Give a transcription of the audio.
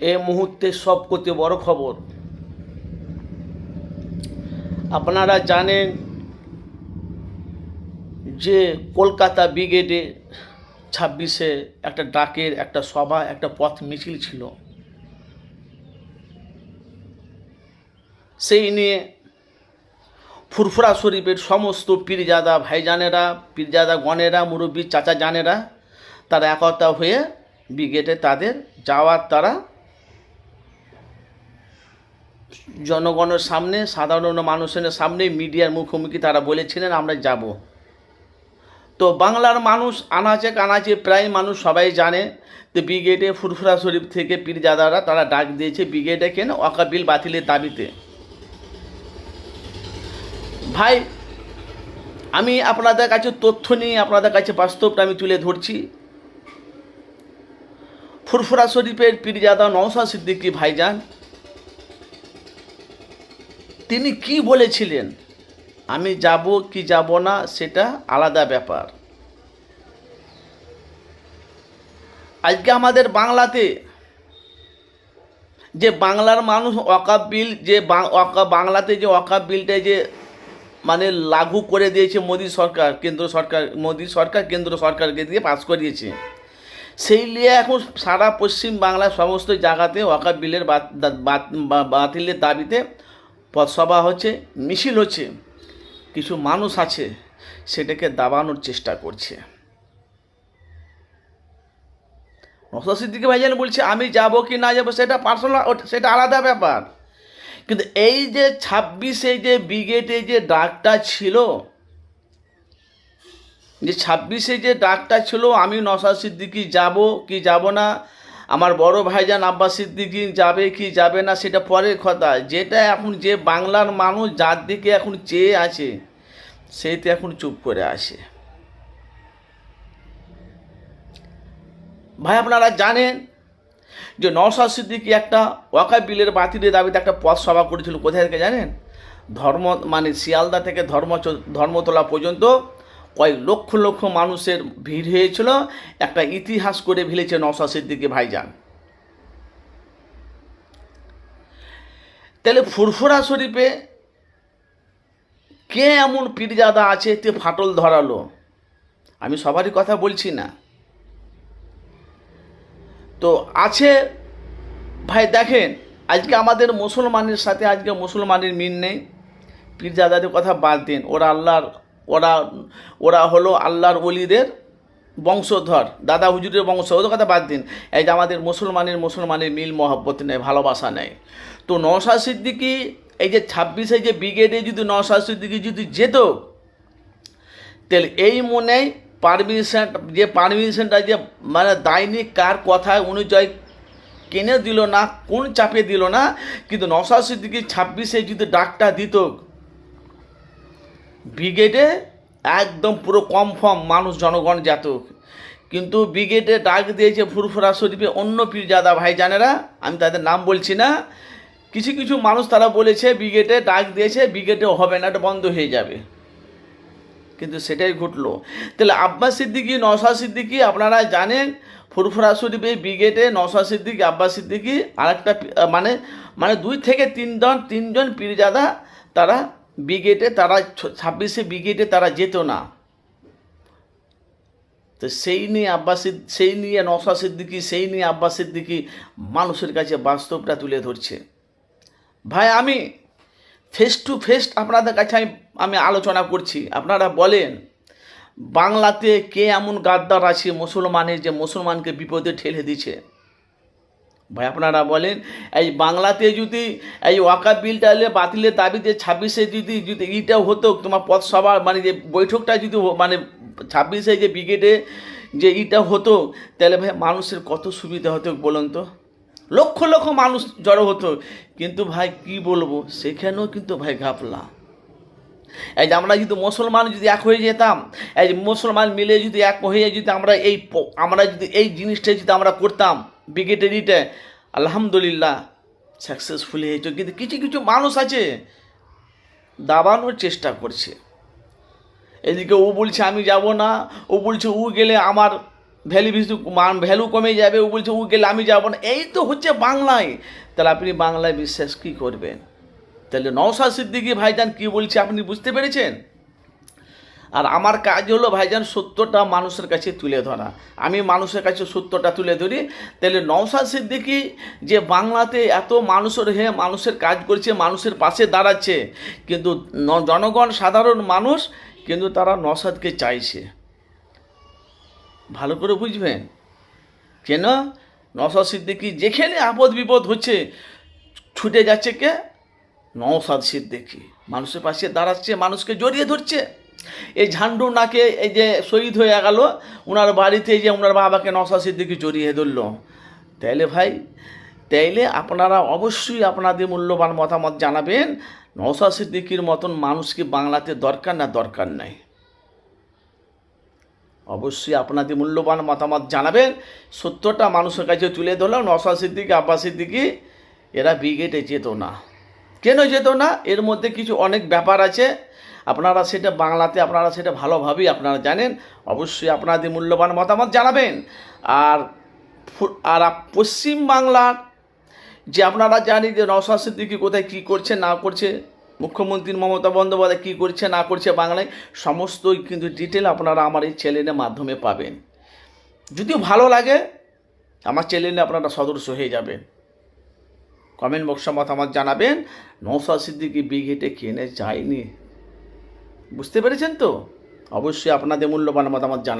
এ মুহূর্তে সব করতে বড় খবর। আপনারা জানেন যে কলকাতা ব্রিগেডে ছাব্বিশে একটা ডাকের একটা সভা, একটা পথ মিছিল ছিল। সেই নিয়ে ফুরফুরা শরীফের সমস্ত পীরজাদা ভাইজানেরা, পীরজাদা গণেরা, মুরব্বী চাচা জানেরা, তারা একতা হয়ে ব্রিগেডে তাদের যাওয়ার তারা জনগণের সামনে, সাধারণ মানুষের সামনে, মিডিয়ার মুখোমুখি তারা বলেছিলেন, আমরা যাব। তো বাংলার মানুষ আনাচে কানাচে প্রায় মানুষ সবাই জানে যে ব্রিগেডে ফুরফুরা শরীফ থেকে পীরজাদারা তারা ডাক দিয়েছে, ব্রিগেডে কেন অকাবিল বাতিলের দাবিতে। ভাই, আমি আপনাদের কাছে তথ্য নিয়ে, আপনাদের কাছে বাস্তবটা আমি তুলে ধরছি। ফুরফুরা শরীফের পীরজাদা নওসা সিদ্দিকী ভাইজান তিনি কি বলেছিলেন? আমি যাব কি যাব না, সেটা আলাদা ব্যাপার। আজকে আমাদের বাংলাতে যে বাংলার মানুষ অকাপ বিল, যে বাংলাতে যে অকাপ বিলটা যে মানে লাগু করে দিয়েছে মোদী সরকার, কেন্দ্র সরকার, মোদী সরকার, কেন্দ্র সরকারকে দিয়ে পাস করিয়েছে। সেই নিয়ে এখন সারা পশ্চিম বাংলার সমস্ত জায়গাতে ওয়াকাব বিলের বাতিলের দাবিতে পথসভা হচ্ছে, মিছিল হচ্ছে, কিছু মানুষ আছে, সেটাকে দাবানোর চেষ্টা করছে। নসর সিদ্দিকি ভাইজান বলছে, আমি যাব কি না যাব সেটা পার্সোনাল সেটা আলাদা ব্যাপার। কিন্তু এই যে ছাব্বিশে যে ব্রিগেডে যে ডাকটা ছিল, যে ছাব্বিশে যে ডাকটা ছিল, আমি নসা সিদ্দিকি যাব কি যাব না আমার বড় ভাইজান আব্বাস সিদ্দিকি যাবে কি যাবে না সেটা পরের কথা। যেটা এখন যে বাংলার মানুষ যার দিকে এখন চেয়ে আছে সেই তো এখন চুপ করে আসে ভাই, আপনারা জানেন যে নওশাদ সিদ্দিকি একটা ওয়াকা বিলের বাতিলের দাবিতে একটা পথ সভা করেছিল। কোথায় থেকে জানেন? ধর্ম মানে শিয়ালদা থেকে ধর্ম, ধর্মতলা পর্যন্ত কয়েক লক্ষ লক্ষ মানুষের ভিড় হয়েছিল। একটা ইতিহাস করে ফেলেছে নওশাদ সিদ্দিকি ভাইজান। তাহলে ফুরফুরা শরীফে কে এমন পীরজাদা আছে তে ফাটল ধরালো? আমি সবারই কথা বলছি না। তো আছে, ভাই দেখেন, আজকে আমাদের মুসলমানের সাথে, আজকে মুসলমানের মিল নেই। পীরজাদাদের কথা বাদ দিন, ওরা আল্লাহর ওরা ওরা হলো আল্লাহর অলিদের বংশধর, দাদা হুজুরের বংশ ওদের কথা বাদ দিন। এই যে আমাদের মুসলমানের মুসলমানের মিল মহব্বত নেই, ভালোবাসা নেই। তো নশা সিদ্দিকি, এই যে ছাব্বিশে যে ব্রিগেডে যদি নশা সিদ্দিকি যদি যেত তাহলে এই মনে পারমিশন, যে পারমিশনটা যে মানে দায়নি, কার কথা অনুযায়ী কেনে দিল না, কোন চাপে দিল না, কিন্তু নশা সিদ্দিকি ছাব্বিশে যদি ডাকটা দিত ব্রিগেডে একদম পুরো কনফার্ম মানুষ জনগণ যেত কিন্তু ব্রিগেডে ডাক দিয়েছে ফুরফুরা শরীফে অন্য পীরজাদা ভাইজানেরা, আমি তাদের নাম বলছি না। কিছু কিছু মানুষ তারা বলেছে ব্রিগেডে ডাক দিয়েছে ব্রিগেডে হবে না, এটা বন্ধ হয়ে যাবে। কিন্তু সেটাই ঘটলো। তাহলে আব্বাস সিদ্দিকি নশা সিদ্দিকি, আপনারা জানেন ফুরফুরা শরীফে ব্রিগেডে নশা সিদ্দিকি, আব্বাস সিদ্দিকি, আরেকটা মানে মানে দুই থেকে তিনজন তিনজন পীরজাদা তারা ব্রিগেডে তারা ছাব্বিশে ব্রিগেডে তারা যেত না। তো সেই নিয়ে আব্বাস সেই নিয়ে নশা সিদ্দিকি, সেই নিয়ে আব্বাস সিদ্দিকি মানুষের কাছে বাস্তবটা তুলে ধরছে। ভাই, আমি ফেস টু ফেস আপনাদের কাছে আমি আমি আলোচনা করছি। আপনারা বলেন, বাংলাতে কে এমন গাদ্দার আছে, মুসলমানের যে মুসলমানকে বিপদে ঠেলে দিছে ভাই, আপনারা বলেন, এই বাংলাতে যদি এই ওয়াকা বিলটা এলে বাতিলের দাবিতে ছাব্বিশে যদি যদি এইটা হতো, তোমার পথসভা মানে যে বৈঠকটা যদি মানে ছাব্বিশে যে ব্রিগেডে যে ইটা হতো, তাহলে ভাই মানুষের কত সুবিধা হতো বলুন তো? লক্ষ লক্ষ মানুষ জড়ো হতো। কিন্তু ভাই, কি বলব, সেখানেও কিন্তু ভাই ঘাপলা। এই যে আমরা যদি মুসলমান যদি এক হয়ে যেতাম, এই মুসলমান মিলে যদি এক হয়ে যদি আমরা এই আমরা যদি এই জিনিসটা যদি আমরা করতাম ব্রিগেডেরিটা আলহামদুলিল্লাহ সাকসেসফুলি হয়েছে। কিন্তু কিছু কিছু মানুষ আছে, দাবানোর চেষ্টা করছে। এদিকে ও বলছে, আমি যাব না। ও বলছে, ও গেলে আমার ভ্যালু ভিসু মান ভ্যালু কমে যাবে। ও বলছে, ও গেলে আমি যাব না। এই তো হচ্ছে বাংলায়। তাহলে আপনি বাংলায় বিশ্বাস কী করবেন? তাহলে নওশা সিদ্দিকি ভাইজান কী বলছে আপনি বুঝতে পেরেছেন? আর আমার কাজ হলো, ভাইজান, সত্যটা মানুষের কাছে তুলে ধরা। আমি মানুষের কাছে সত্যটা তুলে ধরি। তাহলে নওশাদ সিদ্দিকি যে বাংলাতে এত মানুষের হয়ে মানুষের কাজ করছে, মানুষের পাশে দাঁড়াচ্ছে, কিন্তু জনগণ সাধারণ মানুষ, কিন্তু তারা নসাদকে চাইছে। ভালো করে বুঝবেন কেন? নসাদ সিদ্দিকি যেখানে আপদ বিপদ হচ্ছে, ছুটে যাচ্ছে কে? নওসাদ সিদ্দিকি। মানুষের পাশে দাঁড়াচ্ছে, মানুষকে জড়িয়ে ধরছে। এই ঝান্ডু নাকে এই যে শহীদ হয়ে গেল ওনার বাড়িতে যে ওনার বাবাকে নশা সিদ্দিকি জড়িয়ে ধরলো। তাইলে ভাই, তাইলে আপনারা অবশ্যই আপনাদের মূল্যবান মতামত জানাবেন নওসাদ সিদ্দিকির মতন মানুষকে বাংলাতে দরকার না দরকার নাই। অবশ্যই আপনাদের মূল্যবান মতামত জানাবেন, সত্যটা মানুষের কাছে তুলে ধরলাম নওসাদ সিদ্দিকি, আব্বাস সিদ্দিকি, এরা ব্রিগেডে যেত না। কেন যেত না? এর মধ্যে কিছু অনেক ব্যাপার আছে। আপনারা সেটা বাংলাতে আপনারা সেটা ভালোভাবেই আপনারা জানেন। অবশ্যই আপনাদের মূল্যবান মতামত জানাবেন। আর আর পশ্চিম বাংলার যে আপনারা জানি যে নওশাদ সিদ্দিকি কোথায় কী করছে, না করছে, মুখ্যমন্ত্রী মমতা বন্দ্যোপাধ্যায় কী করছে, না করছে বাংলায়, সমস্তই কিন্তু ডিটেল আপনারা আমার এই চ্যানেলের মাধ্যমে পাবেন। যদিও ভালো লাগে, আমার চ্যানেলে আপনারা সদস্য হয়ে যাবেন। কমেন্ট বক্সে মতামত জানাবেন। নৌসাদ সিদ্দিকি বিঘেটে কেনে যায়নি। বুঝতে পেরেছেন তো? অবশ্যই আপনাদের মূল্যবান মতামত জানাবেন